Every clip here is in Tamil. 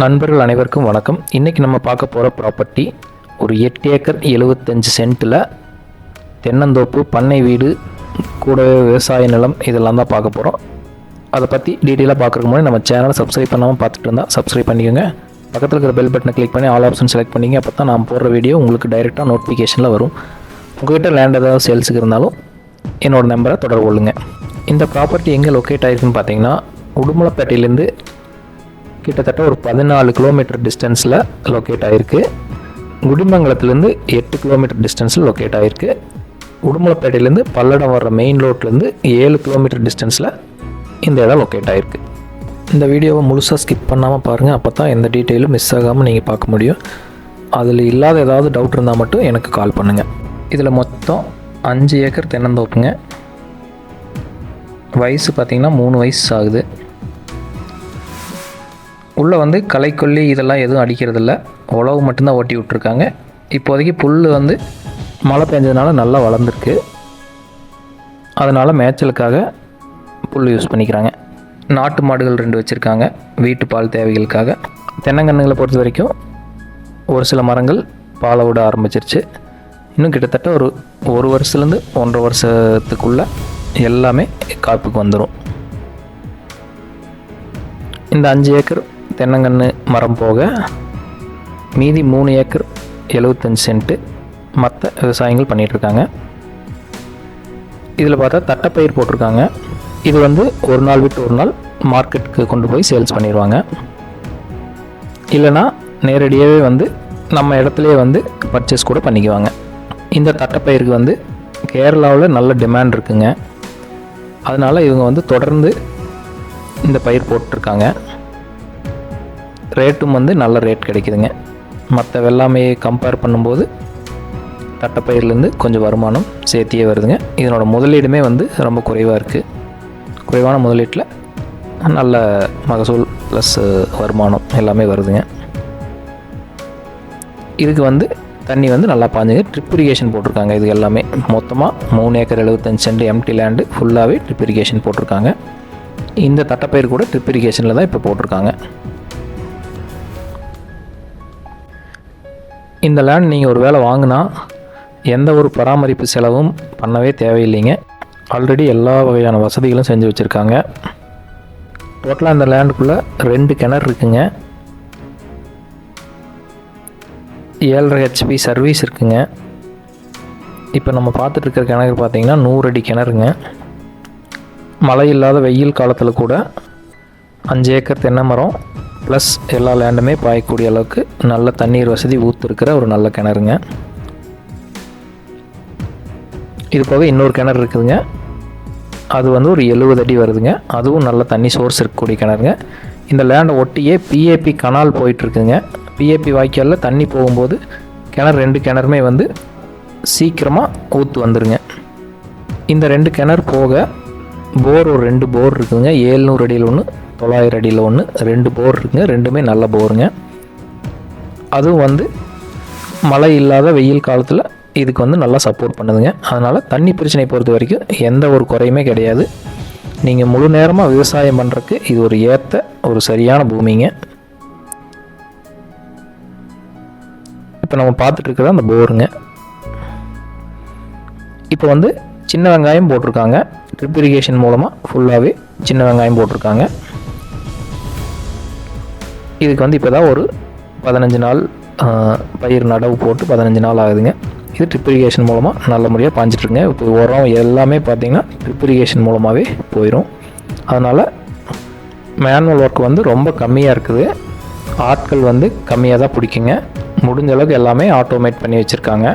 நண்பர்கள் அனைவருக்கும் வணக்கம். இன்றைக்கி நம்ம பார்க்க போகிற ப்ராப்பர்ட்டி ஒரு எட்டு ஏக்கர் எழுபத்தஞ்சு சென்ட்டில் தென்னந்தோப்பு பண்ணை வீடு கூடவே விவசாய நிலம் இதெல்லாம் தான் பார்க்க போகிறோம் அதை பற்றி டீட்டெயிலாக பார்க்குறக்கு முன்னாடி நம்ம சேனலை சப்ஸ்கிரைப் பண்ணாமல் பார்த்துட்டு இருந்தால் சப்ஸ்கிரைப் பண்ணிக்கோங்க. பக்கத்தில் இருக்கிற பெல் பட்டனை கிளிக் பண்ணி ஆல் ஆப்ஷன் செலக்ட் பண்ணிங்க. அப்போ தான் நான் போடுற வீடியோ உங்களுக்கு டைரெக்டாக நோட்டிஃபிகேஷனில் வரும். உங்கள்கிட்ட லேண்ட் ஏதாவது சேல்ஸுக்கு இருந்தாலும் என்னோட நம்பரை தொடர்பு கொள்ளுங்க. இந்த ப்ராப்பர்ட்டி எங்கே லொக்கேட் ஆகிருக்குன்னு பார்த்தீங்கன்னா உடுமலைப்பேட்டையிலேருந்து கிட்டத்தட்ட ஒரு பதினாலு கிலோமீட்டர் டிஸ்டன்ஸில் லொக்கேட் ஆகிருக்கு குடிமங்கலத்துலேருந்து எட்டு கிலோமீட்டர் டிஸ்டன்ஸில் லொக்கேட் ஆகிருக்கு உடுமலைப்பேட்டையிலேருந்து பல்லடம் வர்ற மெயின் ரோட்லேருந்து ஏழு கிலோமீட்டர் டிஸ்டன்ஸில் இந்த இடம் லொக்கேட் ஆகிருக்கு இந்த வீடியோவை முழுசாக ஸ்கிப் பண்ணாமல் பாருங்கள் அப்போ தான் எந்த டீட்டெயிலும் மிஸ் ஆகாமல் நீங்கள் பார்க்க முடியும். அதில் இல்லாத ஏதாவது டவுட் இருந்தால் மட்டும் எனக்கு கால் பண்ணுங்கள் இதில் மொத்தம் அஞ்சு ஏக்கர் தென்னந்தோப்புங்க. வயசு பார்த்திங்கன்னா மூணு வயசு ஆகுது. உள்ளே வந்து களைக்கொல்லி இதெல்லாம் எதுவும் அடிக்கிறதில்ல. உழவு மட்டும்தான் ஓட்டி விட்ருக்காங்க இப்போதைக்கு புல் வந்து மழை பெஞ்சதுனால நல்லா வளர்ந்துருக்கு. அதனால் மேய்ச்சலுக்காக புல் யூஸ் பண்ணிக்கிறாங்க. நாட்டு மாடுகள் ரெண்டு வச்சுருக்காங்க. வீட்டு பால் தேவைகளுக்காக. தென்னங்கன்றுகளை பொறுத்த வரைக்கும் ஒரு சில மரங்கள் பாலை விட ஆரம்பிச்சிருச்சு. இன்னும் கிட்டத்தட்ட ஒரு ஒரு வருஷத்துலேருந்து ஒன்றரை வருஷத்துக்குள்ளே எல்லாமே காப்புக்கு வந்துடும் இந்த அஞ்சு ஏக்கர் தென்னங்கன்று மரம் போக மீதி மூணு ஏக்கர் எழுபத்தஞ்சு சென்ட்டு மற்ற விவசாயங்கள் பண்ணிகிட்ருக்காங்க இதில் பார்த்தா தட்டைப்பயிர் போட்டிருக்காங்க. இது வந்து ஒரு நாள் விட்டு ஒரு நாள் மார்க்கெட்டுக்கு கொண்டு போய் சேல்ஸ் பண்ணிடுவாங்க. இல்லைனா நேரடியாகவே வந்து நம்ம இடத்துலையே வந்து பர்ச்சேஸ் கூட பண்ணிக்குவாங்க. இந்த தட்டைப்பயிருக்கு வந்து கேரளாவில் நல்ல டிமாண்ட் இருக்குங்க. அதனால் இவங்க வந்து தொடர்ந்து இந்த பயிர் போட்டிருக்காங்க. ரேட்டும் வந்து நல்ல ரேட் கிடைக்குதுங்க. மற்ற வெள்ளாமையை கம்பேர் பண்ணும்போது தட்டைப்பயிர்லேருந்து கொஞ்சம் வருமானம் சேர்த்தியே வருதுங்க. இதனோட முதலீடுமே வந்து ரொம்ப குறைவாக இருக்குது குறைவான முதலீட்டில் நல்ல மகசூல் ப்ளஸ் வருமானம் எல்லாமே வருதுங்க. இதுக்கு வந்து தண்ணி வந்து நல்லா பாஞ்சுங்க ட்ரிப் இரிகேஷன் போட்டிருக்காங்க இது எல்லாமே. மொத்தமாக மூணு ஏக்கர் எழுபத்தஞ்சு சென்ட் எம்டி லேண்டு ஃபுல்லாகவே ட்ரிப் இரிகேஷன் போட்டிருக்காங்க. இந்த தட்டைப்பயிர் கூட ட்ரிப் இரிகேஷனில் தான் இப்போ போட்டிருக்காங்க. இந்த லேண்ட் நீங்கள் ஒரு வேளை வாங்கினா எந்த ஒரு பராமரிப்பு செலவும் பண்ணவே தேவையில்லைங்க. ஆல்ரெடி எல்லா வகையான வசதிகளும் செஞ்சு வச்சுருக்காங்க. டோட்டலாக இந்த லேண்டுக்குள்ளே ரெண்டு கிணறு இருக்குங்க. ஏழரை ஹெச்பி சர்வீஸ் இருக்குங்க. இப்போ நம்ம பார்த்துட்டு இருக்கிற கிணறு பார்த்திங்கன்னா நூறு அடி கிணறுங்க. மழை இல்லாத வெயில் காலத்தில் கூட அஞ்சு ஏக்கர் தென்னை மரம் ப்ளஸ் எல்லா லேண்டுமே பாயக்கூடிய அளவுக்கு நல்ல தண்ணீர் வசதி ஊற்றுருக்கிற ஒரு நல்ல கிணறுங்க. இது போக இன்னொரு கிணறு இருக்குதுங்க. அது வந்து ஒரு எழுபது அடி வருதுங்க. அதுவும் நல்ல தண்ணி சோர்ஸ் இருக்கக்கூடிய கிணறுங்க. இந்த லேண்டை ஒட்டியே பிஏபி கனால் போயிட்டுருக்குங்க பிஏபி வாய்க்காலில் தண்ணி போகும்போது கிணறு ரெண்டு கிணறுமே வந்து சீக்கிரமாக ஊற்று வந்துருங்க. இந்த ரெண்டு கிணறு போக போர் ஒரு ரெண்டு போர் இருக்குதுங்க. ஏழ்நூறு அடியில் ஒன்று தொள்ளாயிரம் அடியில் ஒன்று ரெண்டு போர் இருக்குங்க. ரெண்டுமே நல்ல போருங்க. அதுவும் வந்து மழை இல்லாத வெயில் காலத்தில் இதுக்கு வந்து நல்லா சப்போர்ட் பண்ணுதுங்க. அதனால் தண்ணி பிரச்சனை பொறுத்த வரைக்கும் எந்த ஒரு குறையுமே கிடையாது. நீங்கள் முழு நேரமாக விவசாயம் பண்ணுறதுக்கு இது ஒரு ஏற்ற ஒரு சரியான பூமிங்க. இப்போ நம்ம பார்த்துட்டு அந்த போருங்க. இப்போ வந்து சின்ன வெங்காயம் போட்டிருக்காங்க. ட்ரிப் இரிகேஷன் மூலமாக ஃபுல்லாகவே சின்ன வெங்காயம் போட்டிருக்காங்க. இதுக்கு வந்து இப்போ தான் ஒரு பதினஞ்சு நாள் பயிர் நடவு போட்டு பதினஞ்சு நாள் ஆகுதுங்க. இது ட்ரிப் இரிகேஷன் மூலமாக நல்ல முறையாக பாஞ்சிட்ருங்க இப்போ உரம் எல்லாமே பார்த்தீங்கன்னா ட்ரிப் இரிகேஷன் மூலமாகவே போயிடும் அதனால் மேனுவல் ஒர்க் வந்து ரொம்ப கம்மியாக இருக்குது. ஆட்கள் வந்து கம்மியாக தான் பிடிக்குங்க. முடிஞ்ச அளவுக்கு எல்லாமே ஆட்டோமேட் பண்ணி வச்சுருக்காங்க.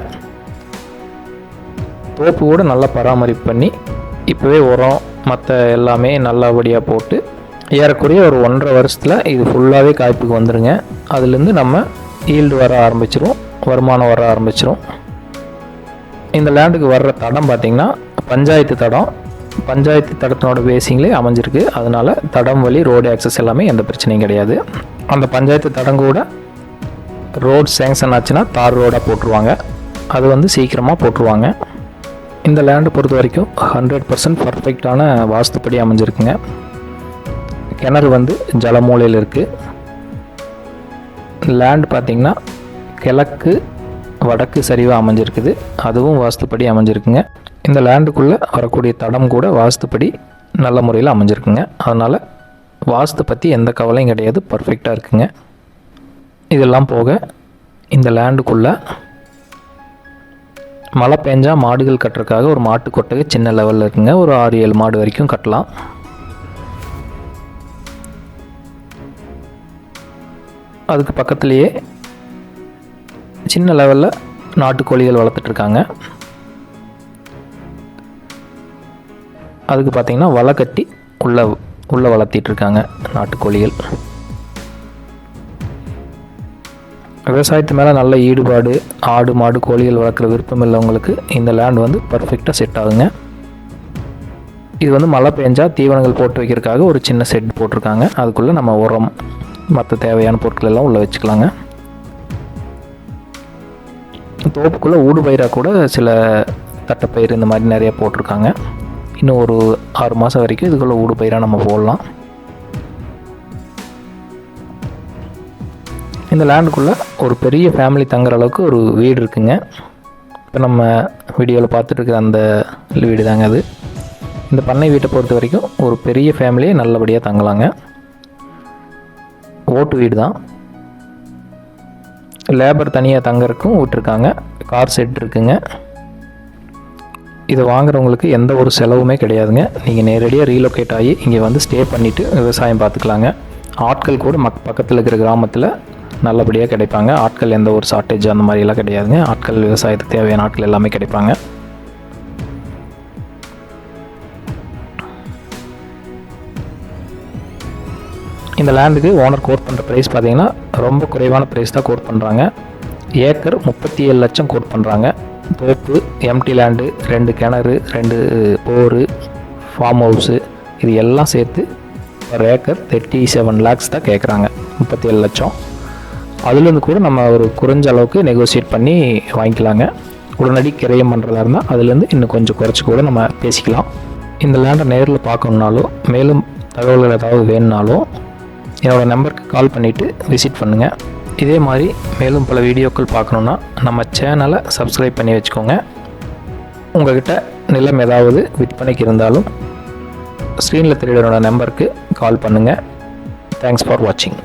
தோப்பு கூட நல்லா பராமரிப்பு பண்ணி இப்போவே உரம் மற்ற எல்லாமே நல்லபடியாக போட்டு ஏறக்குறைய ஒரு ஒன்றரை வருஷத்தில் இது ஃபுல்லாகவே காய்ப்புக்கு வந்துடுங்க அதுலேருந்து நம்ம ஈல்டு வர ஆரம்பிச்சிரும் வருமானம் வர ஆரம்பிச்சிரும். இந்த லேண்டுக்கு வர்ற தடம் பார்த்திங்கன்னா பஞ்சாயத்து தடம். பஞ்சாயத்து தடத்தினோட பேசிங்களே அமைஞ்சிருக்கு. அதனால் தடம் வழி ரோடு ஆக்சஸ் எல்லாமே எந்த பிரச்சனையும் கிடையாது. அந்த பஞ்சாயத்து தடம் கூட ரோடு சேங்ஷன் ஆச்சுன்னா தார் ரோடாக போட்டுருவாங்க. அது வந்து சீக்கிரமாக போட்டுருவாங்க. இந்த லேண்டை பொறுத்த வரைக்கும் ஹண்ட்ரட் பர்சன்ட் பர்ஃபெக்டான வாஸ்துப்படி அமைஞ்சிருக்குங்க. கிணறு வந்து ஜலமூலையில் இருக்குது லேண்ட் பார்த்திங்கன்னா கிழக்கு வடக்கு சரிவாக அமைஞ்சிருக்குது. அதுவும் வாஸ்துப்படி அமைஞ்சிருக்குங்க. இந்த லேண்டுக்குள்ளே வரக்கூடிய தடம் கூட வாஸ்துப்படி நல்ல முறையில் அமைஞ்சிருக்குங்க. அதனால் வாஸ்து பற்றி எந்த கவலையும் கிடையாது. பர்ஃபெக்டாக இருக்குங்க. இதெல்லாம் போக இந்த லேண்டுக்குள்ளே மழை பெஞ்சால் மாடுகள் கட்டுறதுக்காக ஒரு மாட்டு கொட்டகை சின்ன லெவலில் இருக்குங்க. ஒரு ஆறு ஏழு மாடு வரைக்கும் கட்டலாம். அதுக்கு பக்கத்துலேயே சின்ன லெவலில் நாட்டுக்கோழிகள் வளர்த்துட்ருக்காங்க. அதுக்கு பார்த்தீங்கன்னா வலை கட்டி உள்ளே உள்ளே வளர்த்திட்ருக்காங்க நாட்டுக்கோழிகள். விவசாயத்து மேலே நல்ல ஈடுபாடு ஆடு மாடு கோழிகள் வளர்க்குற விருப்பம் உள்ளவங்களுக்கு இந்த லேண்ட் வந்து பர்ஃபெக்டாக செட் ஆகுங்க. இது வந்து மழை பெஞ்சால் தீவனங்கள் போட்டு வைக்கிறதுக்காக ஒரு சின்ன செட் போட்டிருக்காங்க. அதுக்குள்ளே நம்ம உரம் மற்ற தேவையான பொருட்கள் எல்லாம் உள்ளே வச்சுக்கலாங்க. தோப்புக்குள்ளே ஊடு பயிராக கூட சில தட்டைப்பயிர் இந்த மாதிரி நிறைய போட்டிருக்காங்க. இன்னும் ஒரு ஆறு மாதம் வரைக்கும் இதுக்குள்ளே ஊடு பயிராக நம்ம போடலாம். இந்த லேண்டுக்குள்ளே ஒரு பெரிய ஃபேமிலி தங்குற அளவுக்கு ஒரு வீடு இருக்குங்க. இப்போ நம்ம வீடியோவில் பார்த்துட்ருக்குற அந்த வீடு தாங்க அது. இந்த பண்ணை வீட்டை பொறுத்த வரைக்கும் ஒரு பெரிய ஃபேமிலியை நல்லபடியாக தங்கலாங்க. ஓட்டு வீடு தான். லேபர் தனியாக தங்கறக்கும் விட்டுருக்காங்க. கார் செட் இருக்குங்க. இதை வாங்குறவங்களுக்கு எந்த ஒரு செலவுமே கிடையாதுங்க. நீங்கள் நேரடியாக ரீலொகேட் ஆகி இங்கே வந்து ஸ்டே பண்ணிவிட்டு விவசாயம் பார்த்துக்கலாங்க. ஆட்கள் கூட மக் பக்கத்தில் இருக்கிற கிராமத்தில் நல்லபடியாக கிடைப்பாங்க. ஆட்கள் எந்த ஒரு ஷார்ட்டேஜ் அந்த மாதிரிலாம் கிடையாதுங்க. ஆட்கள் விவசாயத்துக்கு தேவையான ஆட்கள் எல்லாமே கிடைப்பாங்க. இந்த லேண்டுக்கு ஓனர் கோட் பண்ணுற ப்ரைஸ் பார்த்தீங்கன்னா ரொம்ப குறைவான ப்ரைஸ் தான் கோட் பண்ணுறாங்க ஏக்கர் முப்பத்தி ஏழு லட்சம் கோட் பண்ணுறாங்க தோப்பு எம்டி லேண்டு ரெண்டு கிணறு ரெண்டு போரு ஃபார்ம் ஹவுஸு இது எல்லாம் சேர்த்து ஒரு ஏக்கர் தேர்ட்டி செவன் லேக்ஸ் தான் கேட்குறாங்க முப்பத்தி ஏழு லட்சம். அதுலேருந்து கூட நம்ம ஒரு குறைஞ்ச அளவுக்கு நெகோசியேட் பண்ணி வாங்கிக்கலாங்க. உடனடி கிரயம் பண்ணுறதா இருந்தால் அதுலேருந்து இன்னும் கொஞ்சம் குறைச்சி கூட நம்ம பேசிக்கலாம். இந்த லேண்டை நேரில் பார்க்கணுன்னாலும் மேலும் தகவல்கள் ஏதாவது வேணுனாலும் என்னோடய நம்பருக்கு கால் பண்ணிவிட்டு விசிட் பண்ணுங்கள் இதே மாதிரி மேலும் பல வீடியோக்கள் பார்க்கணுன்னா நம்ம சேனலை சப்ஸ்கிரைப் பண்ணி வச்சுக்கோங்க. உங்கள்கிட்ட நிலம் ஏதாவது விற்பனைக்கு இருந்தாலும் ஸ்க்ரீனில் தெரியுற நம்பருக்கு கால் பண்ணுங்கள் தேங்க்ஸ் ஃபார் வாட்சிங்